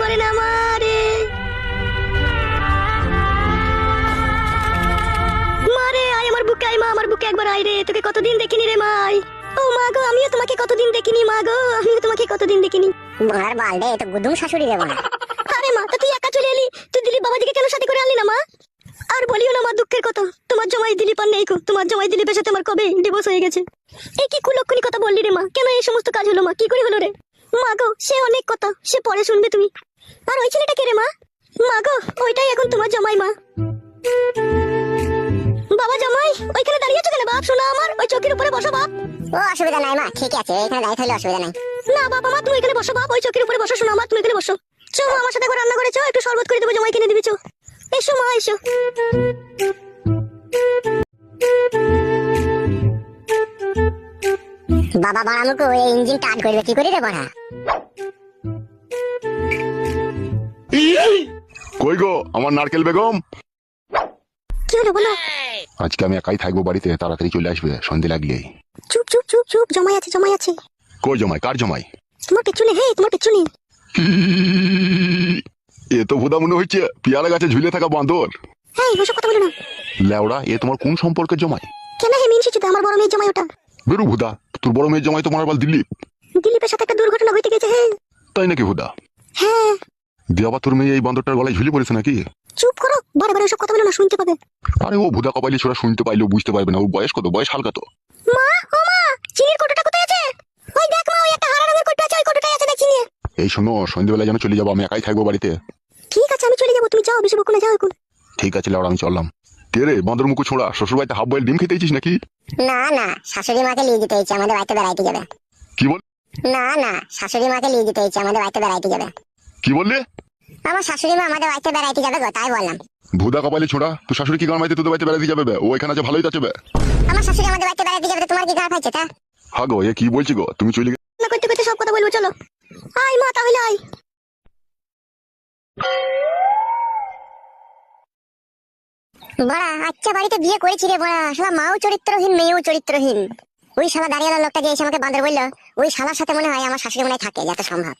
করে না মারে? মারে আয় আমার বুকে আয় মা আমার বুকে একবার আয় রে। তোকে কতদিন দেখিনি রে মাই। ও মা গো আমিও তোমাকে কতদিন দেখিনি মা গো আমিও তোমাকে কতদিন দেখিনি। মার বাল রে তো গুদুম শাশুড়ি রে বাড়া আরে মা তো তুই একা চলে এলি। তুই দিলীপ বাবাজিকে কেন সাথে করে আনলি না মা? আর বলিও না মা দুঃখের কথা। তোমার জমাই দিলীপ আর নেই গো। তোমার জমাই দিলীপের সাথে আমার কবে ডিভোর্স হয়ে গেছে? এই কি কুলক্ষণী কথা বললি রে মা? কেন এই সমস্ত কাজ হলো মা? কি করে হলো রে? মা গো সে অনেক কথা সে পরে শুনবে তুমি। আর ওই ছেলেটা কে রে মা? মা গো ওইটাই এখন তোমার জমাই মা। বাবা জামাই ওইখানে দাঁড়িয়ে আছো কেন বাপ? শোনা আমার ওই চৌকির উপরে বসো বাপ। ও অসুবিধা নাই মা ঠিক আছে এখানে দাঁড়িয়ে থাকলে অসুবিধা নাই। না বাবা মা তুমি এখানে বসো বাপ ওই চৌকির উপরে বসো শোনা মা তুমি এখানে বসো। চো মা, আমার সাথে রান্না করেছ একটু শরবত করে দেবো জামাই কিনে দিবি চো। এসো মা এসো। বাবা বাড়ামুকু এই ইঞ্জিন টান করবে কি করি রে বাড়া কই গো আমার নারকেল বেগম? কি হলো বলো? আজকে আমি একাই থাকব বাড়িতে তাড়াতাড়ি চলে আসবে সন্ধে লাগলেই চুপ চুপ চুপ চুপ জমাই আছে জমাই আছে। কই জমাই? কার জমাই? তোমার পেছনে হে তোমার পেছনে এ তো ভুদা মনে হচ্ছে পিয়ালা গাছে ঝুলে থাকা বাঁদর। হ্যাঁ ওসব কথা বলো না। লেওড়া এ তোমার কোন সম্পর্কের জমাই? কেন হে মিনছি চুতে আমার বড় মেয়ের জমাই ওটা? বেরু ভুদা। তোর বড় মেয়ের জমাই তোমার বল দিল্লি। দিলীপের সাথে একটা দুর্ঘটনা ঘটে গেছে হে তাই নাকি হুদা হ্যাঁ। দিয়ে আবার তোর মেয়ে এই বান্দরটার গলায় ঝুলে পড়েছে নাকি? চুপ করো বারে বারে ওসব কথা বলে না শুনতে পাবে। আরে ও ভুদা কপালি ছোড়া শুনতে পাইলেও বুঝতে পারবে না ওর বয়স কত? বয়স হালকা তো। মা ও মা চিনির কোটোটা কোথায় আছে? ওই দেখ মা ওই একটা হারা রঙের কোটো আছে ওই কোটোটাই আছে দেখ চিনি এই শোনো সন্ধ্যেবেলা যেন চলে যাব আমি একাই থাকব বাড়িতে। ঠিক আছে আমি চলে যাব তুমি যাও বেশি বকো না যাও এখন। ঠিক আছে লেওড়া আমি চললাম। কে রে বান্দর মুখো ছোড়া? শ্বশুর বাড়িতে হাফ বয়েল ডিম খেতেছিস নাকি? না না শাশুড়ি মাকে নিয়ে যেতে হয়েছে আমাদের বাড়িতে বেড়াইতে যাবে। কি বল না না শাশুড়ি মাকে নিয়ে যেতে হয়েছে আমাদের বাড়িতে বেড়াইতে যাবে। কি বললে? আমার শাশুড়ি মা আমাদের বাড়িতে বেড়াইতে যাবে গো তাই বললাম। ভুদা কপালি ছোড়া? তুই শাশুড়ি কি গান মাইতে তোদের বাড়িতে বেড়াতে যাবে বে? ও এখানে আছে ভালোই যাচ্ছে বে। আমার শাশুড়ি আমাদের বাড়িতে বেড়াইতে যাবে তো তোমার কি তা? হা গো এ কি বলছি গো? তুমি চলে গে- না করতে করতে সব কথা বলব চলো। আয় মা তাহলে আয়। বড়া আচ্ছা বাড়িতে বিয়ে করেছি রে বড়া। শালা মাও চরিত্রহীন, মেয়েও চরিত্রহীন। ওই শালা দাঁড়িয়ে লোকটা যে এসে আমাকে বান্দর বলল, ওই শালার সাথে মনে হয় আমার শাশুড়ি মনে থাকে, যত সম্ভব।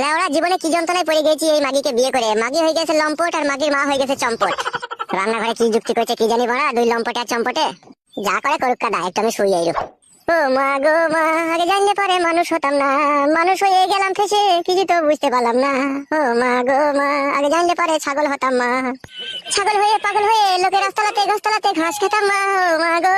লেওড়া জীবনে কি যন্ত্রণায় পড়ে গেছি এই মাগিকে বিয়ে করে? মাগি হয়ে গেছে লম্পট আর মাগির মা হয়ে গেছে চম্পট। রান্নাঘরে কি যুক্তি করছে কি জানি বড়া, দুই লম্পটে আর চম্পটে? যা করে করুক কাদা, একটু আমি শুয়ে এলো ও মা গো মা, আগে জানলে পরে মানুষ হতাম না। মানুষ হয়ে গেলাম ফেসে কিছু তো বুঝতে পারলাম না। ও মা গো মা, আগে জানলে পরে ছাগল হতাম মা। ছাগল হয়ে পাগল হয়ে লোকের রাস্তালাতে গাছতলাতে ঘাস খেতাম মা গো